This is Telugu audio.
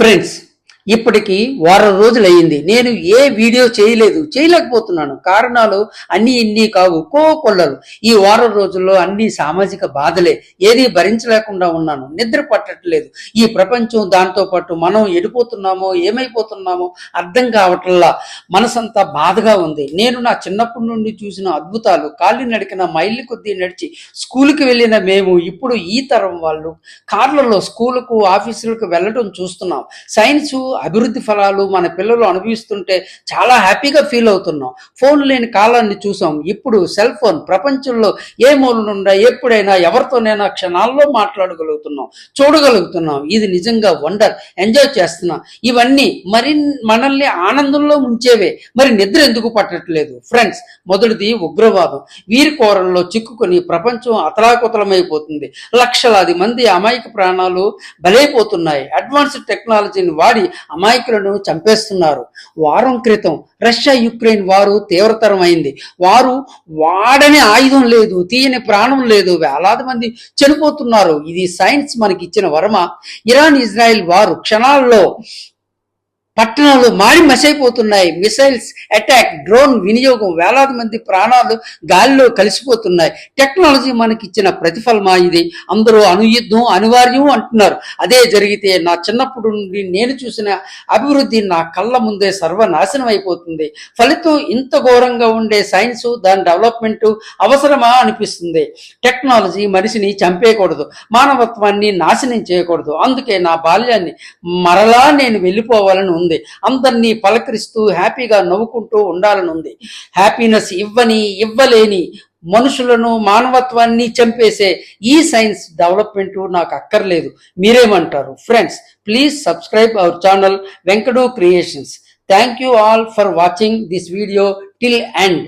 ఫ్రెండ్స్ ఇప్పటికి వారం రోజులు అయ్యింది. నేను ఏ వీడియో చేయలేదు. చేయలేకపోతున్నాను. కారణాలు అన్ని ఇన్ని కావు. కో కొల్లలు ఈ వారం రోజుల్లో అన్ని సామాజిక బాధలే. ఏది భరించలేకుండా ఉన్నాను. నిద్ర పట్టట్లేదు. ఈ ప్రపంచం దాంతో పాటు మనం ఎడిపోతున్నామో ఏమైపోతున్నామో అర్థం కావట్లా. మనసంతా బాధగా ఉంది. నేను నా చిన్నప్పటి నుండి చూసిన అద్భుతాలు. కాళ్ళు నడికిన మైళ్ళు కొద్దీ నడిచి స్కూల్కి వెళ్ళిన మేము ఇప్పుడు ఈ తరం వాళ్ళు. కార్లలో స్కూలుకు ఆఫీసులకు వెళ్ళడం చూస్తున్నాం. సైన్స్ అభివృద్ధి ఫలాలు మన పిల్లలు అనుభవిస్తుంటే చాలా హ్యాపీగా ఫీల్ అవుతున్నాం. ఫోన్ లేని కాలాన్ని చూసాం. ఇప్పుడు సెల్ ఫోన్ ప్రపంచంలో ఏ మూల ఎప్పుడైనా ఎవరితోనైనా క్షణాల్లో మాట్లాడగలుగుతున్నాం చూడగలుగుతున్నాం. ఇది నిజంగా వండర్. ఎంజాయ్ చేస్తున్నాం. ఇవన్నీ మరి మనల్ని ఆనందంలో ఉంచేవే మరి నిద్ర ఎందుకు పట్టట్లేదు? ఫ్రెండ్స్ మొదటిది ఉగ్రవాదం. వీరి కోరల్లో చిక్కుకొని ప్రపంచం అతలాకుతలమైపోతుంది. లక్షలాది మంది అమాయక ప్రాణాలు బలైపోతున్నాయి. అడ్వాన్స్డ్ టెక్నాలజీని వాడి అమాయకులను చంపేస్తున్నారు. వారం క్రితం రష్యా యుక్రెయిన్ వారు తీవ్రతరం అయింది వారు వాడని ఆయుధం లేదు తీయని ప్రాణం లేదు వేలాది మంది చనిపోతున్నారు. ఇది సైన్స్ మనకి ఇచ్చిన వరమ. ఇరాన్ ఇజ్రాయెల్ వారు క్షణాల్లో పట్టణాలు మాడి మసైపోతున్నాయి మిసైల్స్ అటాక్ డ్రోన్ వినియోగం వేలాది మంది ప్రాణాలు గాలిలో కలిసిపోతున్నాయి. టెక్నాలజీ మనకి ఇచ్చిన ప్రతిఫలమా ఇది? అందరూ అనుయుద్ధం అనివార్యం అంటున్నారు. అదే జరిగితే నా చిన్నప్పుడు నుండి నేను చూసిన అభివృద్ధి నా కళ్ళ ముందే సర్వనాశనం అయిపోతుంది. ఫలితం ఇంత ఘోరంగా ఉండే సైన్స్ దాని డెవలప్మెంట్ అవసరమా అనిపిస్తుంది. టెక్నాలజీ మనిషిని చంపేయకూడదు. మానవత్వాన్ని నాశనం చేయకూడదు. అందుకే నా బాల్యాన్ని మరలా నేను వెళ్ళిపోవాలని ఉంది. అందరినీ పలకరిస్తూ హ్యాపీగా నవ్వుకుంటూ ఉండాలని ఉంది హ్యాపీనెస్ ఇవ్వని ఇవ్వలేని మనుషులను మానవత్వాన్ని చంపేసే ఈ సైన్స్ డెవలప్మెంట్ నాకు అక్కర్లేదు. మీరేమంటారు? Friends please subscribe our channel Venkadu creations. Thank you all for watching this video till end.